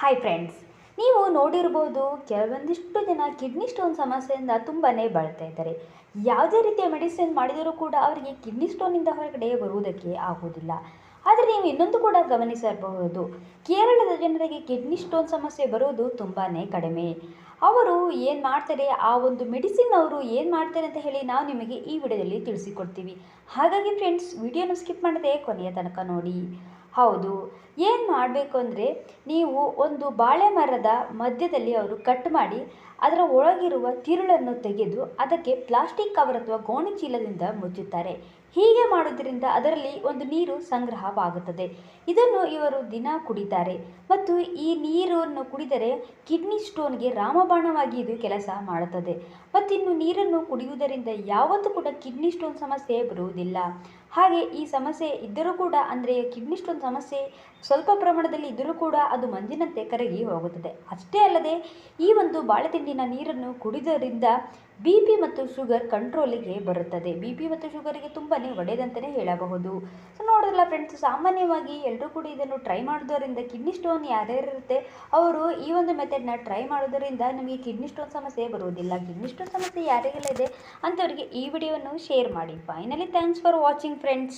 Hi friends ನೀವು ನೋಡಿರ್ಬೋದು ಕೆಲವೊಂದಿಷ್ಟು ಜನ ಕಿಡ್ನಿ ಸ್ಟೋನ್ ಸಮಸ್ಯೆಯಿಂದ ತುಂಬಾ ಬಳಲ್ತಾ ಇದ್ದಾರೆ. ಯಾವುದೇ ರೀತಿಯ ಮೆಡಿಸಿನ್ ಮಾಡಿದರೂ ಕೂಡ ಅವರಿಗೆ ಕಿಡ್ನಿ ಸ್ಟೋನಿಂದ ಹೊರಗಡೆ ಬರುವುದಕ್ಕೆ ಆಗುವುದಿಲ್ಲ. ಆದರೆ ನೀವು ಇನ್ನೊಂದು ಕೂಡ ಗಮನಿಸಬಹುದು. ಕೇರಳದ ಜನರಿಗೆ ಕಿಡ್ನಿ ಸ್ಟೋನ್ ಸಮಸ್ಯೆ ಬರುವುದು ತುಂಬಾ ಕಡಿಮೆ. ಅವರು ಏನು ಮಾಡ್ತಾರೆ, ಆ ಒಂದು ಮೆಡಿಸಿನ್ ಅವರು ಏನು ಮಾಡ್ತಾರೆ ಅಂತ ಹೇಳಿ ನಾವು ನಿಮಗೆ ಈ ವಿಡಿಯೋದಲ್ಲಿ ತಿಳಿಸಿಕೊಡ್ತೀವಿ. ಹಾಗಾಗಿ ಫ್ರೆಂಡ್ಸ್ ವಿಡಿಯೋನ ಸ್ಕಿಪ್ ಮಾಡದೆ ಕೊನೆಯ ತನಕ ನೋಡಿ. ಹೌದು. ಏನು ಮಾಡಬೇಕು ಅಂದರೆ ನೀವು ಒಂದು ಬಾಳೆ ಮರದ ಮಧ್ಯದಲ್ಲಿ ಅವರು ಕಟ್ ಮಾಡಿ ಅದರ ಒಳಗಿರುವ ತಿರುಳನ್ನು ತೆಗೆದು ಅದಕ್ಕೆ ಪ್ಲಾಸ್ಟಿಕ್ ಕವರ್ ಅಥವಾ ಗೋಣಿ ಚೀಲದಿಂದ ಮುಚ್ಚುತ್ತಾರೆ. ಹೀಗೆ ಮಾಡುವುದರಿಂದ ಅದರಲ್ಲಿ ಒಂದು ನೀರು ಸಂಗ್ರಹವಾಗುತ್ತದೆ. ಇದನ್ನು ಇವರು ದಿನ ಕುಡಿತಾರೆ. ಮತ್ತು ಈ ನೀರನ್ನು ಕುಡಿದರೆ ಕಿಡ್ನಿ ಸ್ಟೋನ್ಗೆ ರಾಮಬಾಣವಾಗಿ ಇದು ಕೆಲಸ ಮಾಡುತ್ತದೆ. ಮತ್ತಿನ್ನು ನೀರನ್ನು ಕುಡಿಯುವುದರಿಂದ ಯಾವತ್ತೂ ಕೂಡ ಕಿಡ್ನಿ ಸ್ಟೋನ್ ಸಮಸ್ಯೆ ಬರುವುದಿಲ್ಲ. ಹಾಗೆ ಈ ಸಮಸ್ಯೆ ಇದ್ದರೂ ಕೂಡ ಅಂದರೆ ಕಿಡ್ನಿ ಸ್ಟೋನ್ ಸಮಸ್ಯೆ ಸ್ವಲ್ಪ ಪ್ರಮಾಣದಲ್ಲಿ ಇದ್ದರೂ ಕೂಡ ಅದು ಮಂಜಿನಂತೆ ಕರಗಿ ಹೋಗುತ್ತದೆ. ಅಷ್ಟೇ ಅಲ್ಲದೆ ಈ ಒಂದು ಬಾಳೆತಿಂಡಿನ ನೀರನ್ನು ಕುಡಿಯೋದ್ರಿಂದ ಬಿ ಪಿ ಮತ್ತು ಶುಗರ್ ಕಂಟ್ರೋಲಿಗೆ ಬರುತ್ತದೆ. ಬಿ ಪಿ ಮತ್ತು ಶುಗರಿಗೆ ತುಂಬಾ ಒಳ್ಳೆಯದಂತಲೇ ಹೇಳಬಹುದು. ಸೊ ನೋಡಿದ್ರಲ್ಲ ಫ್ರೆಂಡ್ಸ್ ಸಾಮಾನ್ಯವಾಗಿ ಎಲ್ಲರೂ ಕೂಡ ಇದನ್ನು ಟ್ರೈ ಮಾಡೋದರಿಂದ ಕಿಡ್ನಿ ಸ್ಟೋನ್ ಯಾರ್ಯಾರಿರುತ್ತೆ ಅವರು ಈ ಒಂದು ಮೆಥಡ್ನ ಟ್ರೈ ಮಾಡೋದರಿಂದ ನಮಗೆ ಕಿಡ್ನಿ ಸ್ಟೋನ್ ಸಮಸ್ಯೆ ಬರುವುದಿಲ್ಲ. ಕಿಡ್ನಿ ಸ್ಟೋನ್ ಸಮಸ್ಯೆ ಯಾರಿಗೆಲ್ಲ ಇದೆ, ಅಂಥವರಿಗೆ ಈ ವಿಡಿಯೋವನ್ನು ಶೇರ್ ಮಾಡಿ. Finally thanks for watching friends